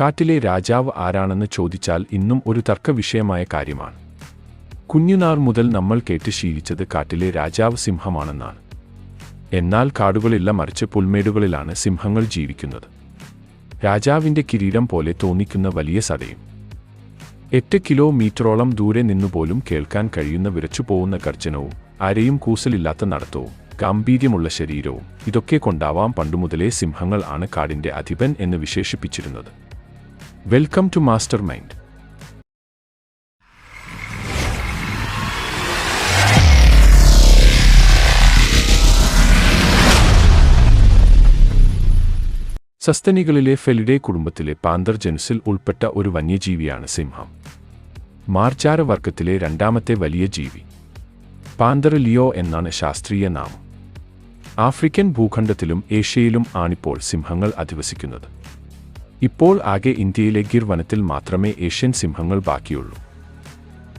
കാട്ടിലെ രാജാവ് ആരാണെന്ന് ചോദിച്ചാൽ ഇന്നും ഒരു തർക്കവിഷയമായ കാര്യമാണ്. കുഞ്ഞുനാർ മുതൽ നമ്മൾ കേട്ട് ശീലിച്ചത് കാട്ടിലെ രാജാവ് സിംഹമാണെന്നാണ്. എന്നാൽ കാടുകളില്ല മറിച്ച് പുൽമേടുകളിലാണ് സിംഹങ്ങൾ ജീവിക്കുന്നത്. രാജാവിന്റെ കിരീടം പോലെ തോന്നിക്കുന്ന വലിയ സതയും എട്ട് കിലോമീറ്ററോളം ദൂരെ നിന്നുപോലും കേൾക്കാൻ കഴിയുന്ന വിറച്ചുപോകുന്ന കർജനവും ആരെയും കൂസലില്ലാത്ത നടത്തവും ഗാംഭീര്യമുള്ള ശരീരവും ഇതൊക്കെ കൊണ്ടാവാം പണ്ടുമുതലേ സിംഹങ്ങൾ ആണ് കാടിന്റെ അധിപൻ എന്ന് വിശേഷിപ്പിച്ചിരുന്നത്. Welcome to master mind. സസ്തനികളിലെ Felidae കുടുംബത്തിലെ പാന്തർ ജനുസിൽ ഉൾപ്പെട്ട ഒരു വന്യജീവിയാണ് സിംഹം. മാർച്ചാര വർഗത്തിലെ രണ്ടാമത്തെ വലിയ ജീവി. പാന്തർ ലിയോ എന്നാണ് ശാസ്ത്രീയ നാമം. ആഫ്രിക്കൻ ഭൂഖണ്ഡത്തിലും ഏഷ്യയിലും ആണിപ്പോൾ സിംഹങ്ങൾ അധിവസിക്കുന്നത്. ഇപ്പോൾ ആകെ ഇന്ത്യയിലെ ഗിർ വനത്തിൽ മാത്രമേ ഏഷ്യൻ സിംഹങ്ങൾ ബാക്കിയുള്ളൂ.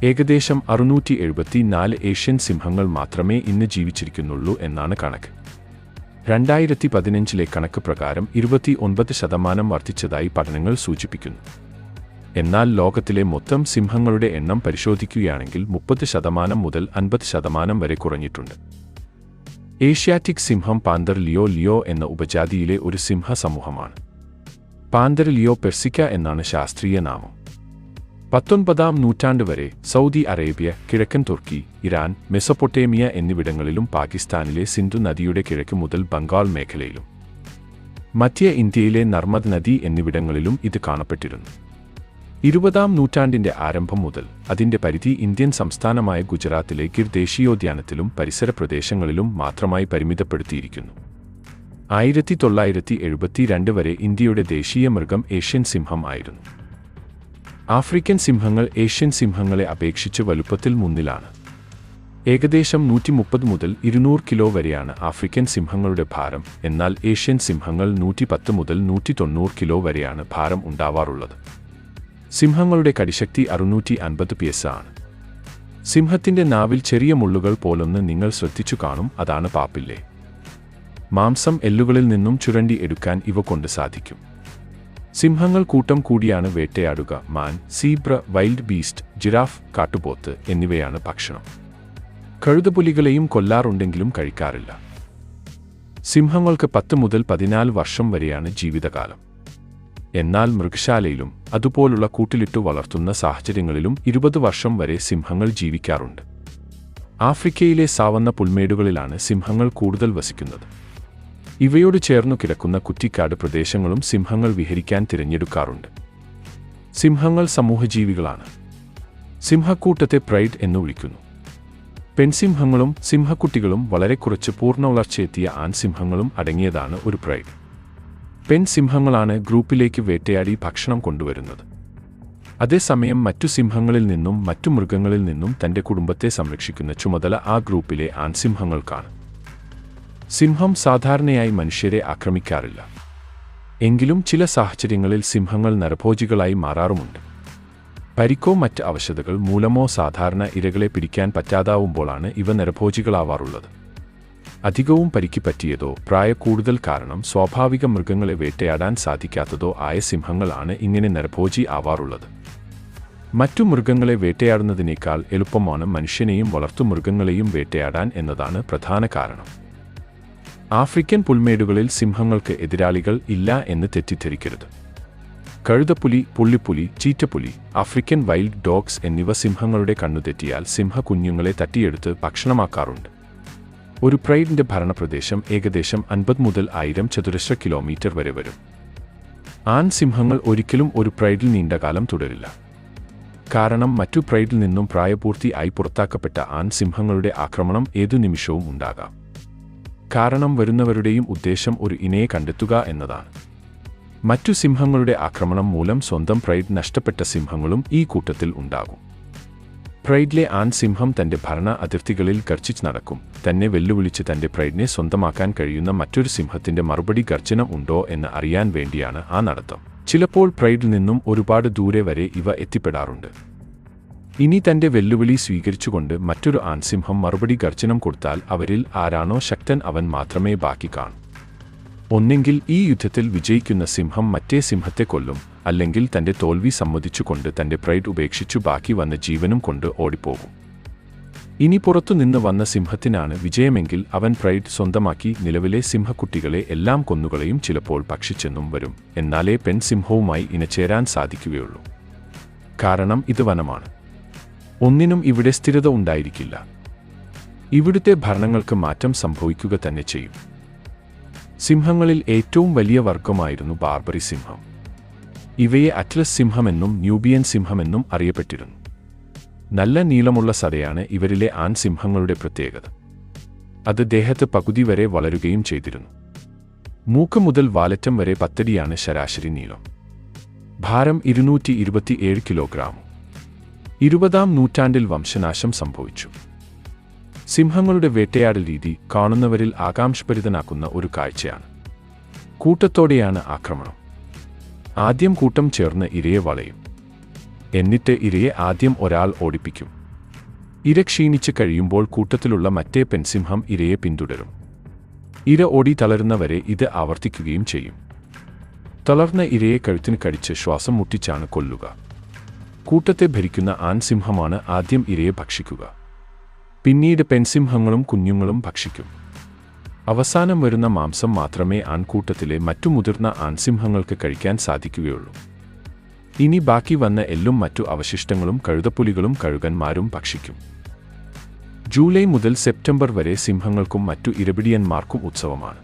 ഏകദേശം അറുന്നൂറ്റി എഴുപത്തിനാല് ഏഷ്യൻ സിംഹങ്ങൾ മാത്രമേ ഇന്ന് ജീവിച്ചിരിക്കുന്നുള്ളൂ എന്നാണ് കണക്ക്. രണ്ടായിരത്തി പതിനഞ്ചിലെ കണക്ക് പ്രകാരം ഇരുപത്തി ഒൻപത് ശതമാനം വർദ്ധിച്ചതായി പഠനങ്ങൾ സൂചിപ്പിക്കുന്നു. എന്നാൽ ലോകത്തിലെ മൊത്തം സിംഹങ്ങളുടെ എണ്ണം പരിശോധിക്കുകയാണെങ്കിൽ മുപ്പത് ശതമാനം മുതൽ അൻപത് ശതമാനം വരെ കുറഞ്ഞിട്ടുണ്ട്. ഏഷ്യാറ്റിക് സിംഹം പാന്തർ ലിയോ ലിയോ എന്ന ഉപജാതിയിലെ ഒരു സിംഹ സമൂഹമാണ് പാന്തർ ലിയോ പെർസിക്ക എന്നാണ് ശാസ്ത്രീയ നാമം. പത്തൊൻപതാം നൂറ്റാണ്ട് വരെ സൗദി അറേബ്യ കിഴക്കൻ തുർക്കി ഇറാൻ മെസൊപ്പൊട്ടേമിയ എന്നിവിടങ്ങളിലും പാകിസ്ഥാനിലെ സിന്ധു നദിയുടെ കിഴക്ക് മുതൽ ബംഗാൾ മേഖലയിലും. മധ്യ ഇന്ത്യയിലെ നർമ്മദ് നദി എന്നിവിടങ്ങളിലും ഇത് കാണപ്പെട്ടിരുന്നു. ഇരുപതാം നൂറ്റാണ്ടിന്റെ ആരംഭം മുതൽ അതിന്റെ പരിധി ഇന്ത്യൻ സംസ്ഥാനമായ ഗുജറാത്തിലെ ഗിർ ദേശീയോദ്യാനത്തിലും പരിസര പ്രദേശങ്ങളിലും മാത്രമായി പരിമിതപ്പെടുത്തിയിരിക്കുന്നു. ആയിരത്തി തൊള്ളായിരത്തി എഴുപത്തിരണ്ട് വരെ ഇന്ത്യയുടെ ദേശീയ മൃഗം ഏഷ്യൻ സിംഹം ആയിരുന്നു. ആഫ്രിക്കൻ സിംഹങ്ങൾ ഏഷ്യൻ സിംഹങ്ങളെ അപേക്ഷിച്ച് വലുപ്പത്തിൽ മുന്നിലാണ്. ഏകദേശം നൂറ്റി മുപ്പത് മുതൽ ഇരുന്നൂറ് കിലോ വരെയാണ് ആഫ്രിക്കൻ സിംഹങ്ങളുടെ ഭാരം എന്നാൽ ഏഷ്യൻ സിംഹങ്ങൾ നൂറ്റി പത്ത് മുതൽ നൂറ്റി തൊണ്ണൂറ് കിലോ വരെയാണ് ഭാരം ഉണ്ടാവാറുള്ളത്. സിംഹങ്ങളുടെ കടിശക്തി അറുന്നൂറ്റി അൻപത് പിയസ് ആണ്. സിംഹത്തിന്റെ നാവിൽ ചെറിയ മുള്ളുകൾ പോലൊന്ന് നിങ്ങൾ ശ്രദ്ധിച്ചു കാണും അതാണ് പാപ്പില്ലേ. മാംസം എല്ലുകളിൽ നിന്നും ചുരണ്ടി എടുക്കാൻ ഇവ കൊണ്ട് സാധിക്കും. സിംഹങ്ങൾ കൂട്ടം കൂടിയാണ് വേട്ടയാടുക മാൻ സീബ്ര വൈൽഡ് ബീസ്റ്റ് ജിറാഫ് കാട്ടുപോത്ത് എന്നിവയാണ് ഭക്ഷണം. കഴുതപുലികളെയും കൊല്ലാറുണ്ടെങ്കിലും കഴിക്കാറില്ല. സിംഹങ്ങൾക്ക് പത്ത് മുതൽ പതിനാല് വർഷം വരെയാണ് ജീവിതകാലം. എന്നാൽ മൃഗശാലയിലും അതുപോലുള്ള കൂട്ടിലിട്ടു വളർത്തുന്ന സാഹചര്യങ്ങളിലും ഇരുപത് വർഷം വരെ സിംഹങ്ങൾ ജീവിക്കാറുണ്ട്. ആഫ്രിക്കയിലെ സാവന്ന പുൽമേടുകളിലാണ് സിംഹങ്ങൾ കൂടുതൽ വസിക്കുന്നത്. ഇവയോട് ചേർന്നു കിടക്കുന്ന കുറ്റിക്കാട് പ്രദേശങ്ങളും സിംഹങ്ങൾ വിഹരിക്കാൻ തിരഞ്ഞെടുക്കാറുണ്ട്. സിംഹങ്ങൾ സമൂഹജീവികളാണ്. സിംഹക്കൂട്ടത്തെ പ്രൈഡ് എന്ന് വിളിക്കുന്നു. പെൺസിംഹങ്ങളും സിംഹക്കുട്ടികളും വളരെ കുറച്ച് പൂർണ വളർച്ചയെത്തിയ ആൺസിംഹങ്ങളും അടങ്ങിയതാണ് ഒരു പ്രൈഡ്. പെൺസിംഹങ്ങളാണ് ഗ്രൂപ്പിലേക്ക് വേട്ടയാടി ഭക്ഷണം കൊണ്ടുവരുന്നത്. അതേസമയം മറ്റു സിംഹങ്ങളിൽ നിന്നും മറ്റു മൃഗങ്ങളിൽ നിന്നും തന്റെ കുടുംബത്തെ സംരക്ഷിക്കുന്ന ചുമതല ആ ഗ്രൂപ്പിലെ ആൺസിംഹങ്ങൾക്കാണ്. സിംഹം സാധാരണയായി മനുഷ്യരെ ആക്രമിക്കാറില്ല. എങ്കിലും ചില സാഹചര്യങ്ങളിൽ സിംഹങ്ങൾ നരഭോജികളായി മാറാറുമുണ്ട്. പരിക്കോ മറ്റ് അവശതകൾ മൂലമോ സാധാരണ ഇരകളെ പിടിക്കാൻ പറ്റാതാവുമ്പോഴാണ് ഇവ നരഭോജികളാവാറുള്ളത്. അധികവും പരിക്ക് പറ്റിയതോ പ്രായ കൂടുതൽ കാരണം സ്വാഭാവിക മൃഗങ്ങളെ വേട്ടയാടാൻ സാധിക്കാത്തതോ ആയ സിംഹങ്ങളാണ് ഇങ്ങനെ നരഭോജി ആവാറുള്ളത്. മറ്റു മൃഗങ്ങളെ വേട്ടയാടുന്നതിനേക്കാൾ എളുപ്പമാണ് മനുഷ്യനെയും വളർത്തുമൃഗങ്ങളെയും വേട്ടയാടാൻ എന്നതാണ് പ്രധാന കാരണം. ആഫ്രിക്കൻ പുൽമേടുകളിൽ സിംഹങ്ങൾക്ക് എതിരാളികൾ ഇല്ല എന്ന് തെറ്റിദ്ധരിക്കരുത്. കഴുതപ്പുലി പുള്ളിപ്പുലി ചീറ്റപ്പുലി ആഫ്രിക്കൻ വൈൽഡ് ഡോഗ്സ് എന്നിവ സിംഹങ്ങളുടെ കണ്ണുതെറ്റിയാൽ സിംഹ കുഞ്ഞുങ്ങളെ തട്ടിയെടുത്ത് ഭക്ഷണമാക്കാറുണ്ട്. ഒരു പ്രൈഡിന്റെ ഭരണപ്രദേശം ഏകദേശം അൻപത് മുതൽ ആയിരം ചതുരശ്ര കിലോമീറ്റർ വരെ വരും. ആൺ സിംഹങ്ങൾ ഒരിക്കലും ഒരു പ്രൈഡിൽ നീണ്ടകാലം തുടരില്ല. കാരണം മറ്റു പ്രൈഡിൽ നിന്നും പ്രായപൂർത്തിയായി പുറത്താക്കപ്പെട്ട ആൺ സിംഹങ്ങളുടെ ആക്രമണം ഏതു നിമിഷവും ഉണ്ടാകാം. കാരണം വരുന്നവരുടെയും ഉദ്ദേശം ഒരു ഇനയെ കണ്ടെത്തുക എന്നതാണ്. മറ്റു സിംഹങ്ങളുടെ ആക്രമണം മൂലം സ്വന്തം പ്രൈഡ് നഷ്ടപ്പെട്ട സിംഹങ്ങളും ഈ കൂട്ടത്തിൽ ഉണ്ടാകും. പ്രൈഡിലെ ആൺ സിംഹം തന്റെ ഭരണ അതിർത്തികളിൽ ഗർജിച്ച് നടക്കും. തന്നെ വെല്ലുവിളിച്ച് തന്റെ പ്രൈഡിനെ സ്വന്തമാക്കാൻ കഴിയുന്ന മറ്റൊരു സിംഹത്തിന്റെ മറുപടി ഗർജനം ഉണ്ടോ എന്ന് അറിയാൻ വേണ്ടിയാണ് ആ നടത്തം. ചിലപ്പോൾ പ്രൈഡിൽ നിന്നും ഒരുപാട് ദൂരെ വരെ ഇവ എത്തിപ്പെടാറുണ്ട്. ഇനി തന്റെ വെല്ലുവിളി സ്വീകരിച്ചുകൊണ്ട് മറ്റൊരു ആൺസിംഹം മറുപടി ഗർജനം കൊടുത്താൽ അവരിൽ ആരാണോ ശക്തൻ അവൻ മാത്രമേ ബാക്കി കാണൂ. ഒന്നെങ്കിൽ ഈ യുദ്ധത്തിൽ വിജയിക്കുന്ന സിംഹം മറ്റേ സിംഹത്തെ കൊല്ലും അല്ലെങ്കിൽ തന്റെ തോൽവി സമ്മതിച്ചുകൊണ്ട് തന്റെ പ്രൈഡ് ഉപേക്ഷിച്ചു ബാക്കി വന്ന ജീവനും കൊണ്ട് ഓടിപ്പോകും. ഇനി പുറത്തുനിന്ന് വന്ന സിംഹത്തിനാണ് വിജയമെങ്കിൽ അവൻ പ്രൈഡ് സ്വന്തമാക്കി നിലവിലെ സിംഹക്കുട്ടികളെ എല്ലാം കൊന്നുകളെയും ചിലപ്പോൾ ഭക്ഷിച്ചെന്നും വരും. എന്നാലേ പെൺസിംഹവുമായി ഇണചേരാൻ സാധിക്കുകയുള്ളൂ. കാരണം ഇത് വനമാണ്. ഒന്നിനും ഇവിടെ സ്ഥിരത ഉണ്ടായിരിക്കില്ല. ഇവിടുത്തെ ഭരണങ്ങൾക്ക് മാറ്റം സംഭവിക്കുക തന്നെ ചെയ്യും. സിംഹങ്ങളിൽ ഏറ്റവും വലിയ വർഗമായിരുന്നു ബാർബറി സിംഹം. ഇവയെ അറ്റ്ലസ് സിംഹമെന്നും ന്യൂബിയൻ സിംഹമെന്നും അറിയപ്പെട്ടിരുന്നു. നല്ല നീളമുള്ള സതയാണ് ഇവരിലെ ആൺ സിംഹങ്ങളുടെ പ്രത്യേകത. അത് ദേഹത്ത് പകുതി വരെ വളരുകയും ചെയ്തിരുന്നു. മൂക്ക് മുതൽ വാലറ്റം വരെ പത്തടിയാണ് ശരാശരി നീളം. ഭാരം ഇരുന്നൂറ്റി ഇരുപത്തിയേഴ് കിലോഗ്രാം. ഇരുപതാം നൂറ്റാണ്ടിൽ വംശനാശം സംഭവിച്ചു. സിംഹങ്ങളുടെ വേട്ടയാടൽ രീതി കാണുന്നവരിൽ ആകാംക്ഷഭരിതനാക്കുന്ന ഒരു കാഴ്ചയാണ്. കൂട്ടത്തോടെയാണ് ആക്രമണം. ആദ്യം കൂട്ടം ചേർന്ന് ഇരയെ വളയും. എന്നിട്ട് ഇരയെ ആദ്യം ഒരാൾ ഓടിപ്പിക്കും. ഇര ക്ഷീണിച്ച് കഴിയുമ്പോൾ കൂട്ടത്തിലുള്ള മറ്റേ പെൺസിംഹം ഇരയെ പിന്തുടരും. ഇര ഓടി തളരുന്നവരെ ഇത് ആവർത്തിക്കുകയും ചെയ്യും. തളർന്ന ഇരയെ കഴുത്തിന് കടിച്ച് ശ്വാസം മുട്ടിച്ചാണ് കൊല്ലുക. കൂട്ടത്തെ ഭരിക്കുന്ന ആൺസിംഹമാണ് ആദ്യം ഇരയെ ഭക്ഷിക്കുക. പിന്നീട് പെൺസിംഹങ്ങളും കുഞ്ഞുങ്ങളും ഭക്ഷിക്കും. അവസാനം വരുന്ന മാംസം മാത്രമേ ആൺകൂട്ടത്തിലെ മറ്റു മുതിർന്ന ആൺസിംഹങ്ങൾക്ക് കഴിക്കാൻ സാധിക്കുകയുള്ളൂ. ഇനി ബാക്കി വന്ന എല്ലും മറ്റു അവശിഷ്ടങ്ങളും കഴുതപ്പുലികളും കഴുകന്മാരും ഭക്ഷിക്കും. ജൂലൈ മുതൽ സെപ്റ്റംബർ വരെ സിംഹങ്ങൾക്കും മറ്റു ഇരപിടിയന്മാർക്കും ഉത്സവമാണ്.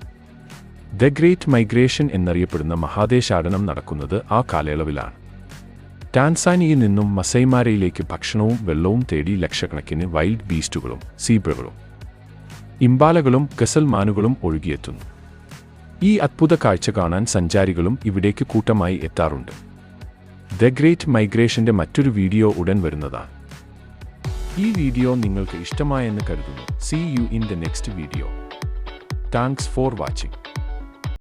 ദ ഗ്രേറ്റ് മൈഗ്രേഷൻ എന്നറിയപ്പെടുന്ന മഹാദേശാടനം നടക്കുന്നത് ആ കാലയളവിലാണ്. ടാൻസാനിയിൽ നിന്നും മസൈമാരയിലേക്ക് ഭക്ഷണവും വെള്ളവും തേടി ലക്ഷക്കണക്കിന് വൈൽഡ് ബീസ്റ്റുകളും സീബ്രകളും ഇമ്പാലകളും ഗസൽമാനുകളും ഒഴുകിയെത്തുന്നു. ഈ അത്ഭുത കാഴ്ച കാണാൻ സഞ്ചാരികളും ഇവിടേക്ക് കൂട്ടമായി എത്താറുണ്ട്. ദ ഗ്രേറ്റ് മൈഗ്രേഷന്റെ മറ്റൊരു വീഡിയോ ഉടൻ വരുന്നതാണ് ഈ വീഡിയോ നിങ്ങൾക്ക് ഇഷ്ടമായെന്ന് കരുതുന്നു. See you in the next video thanks for watching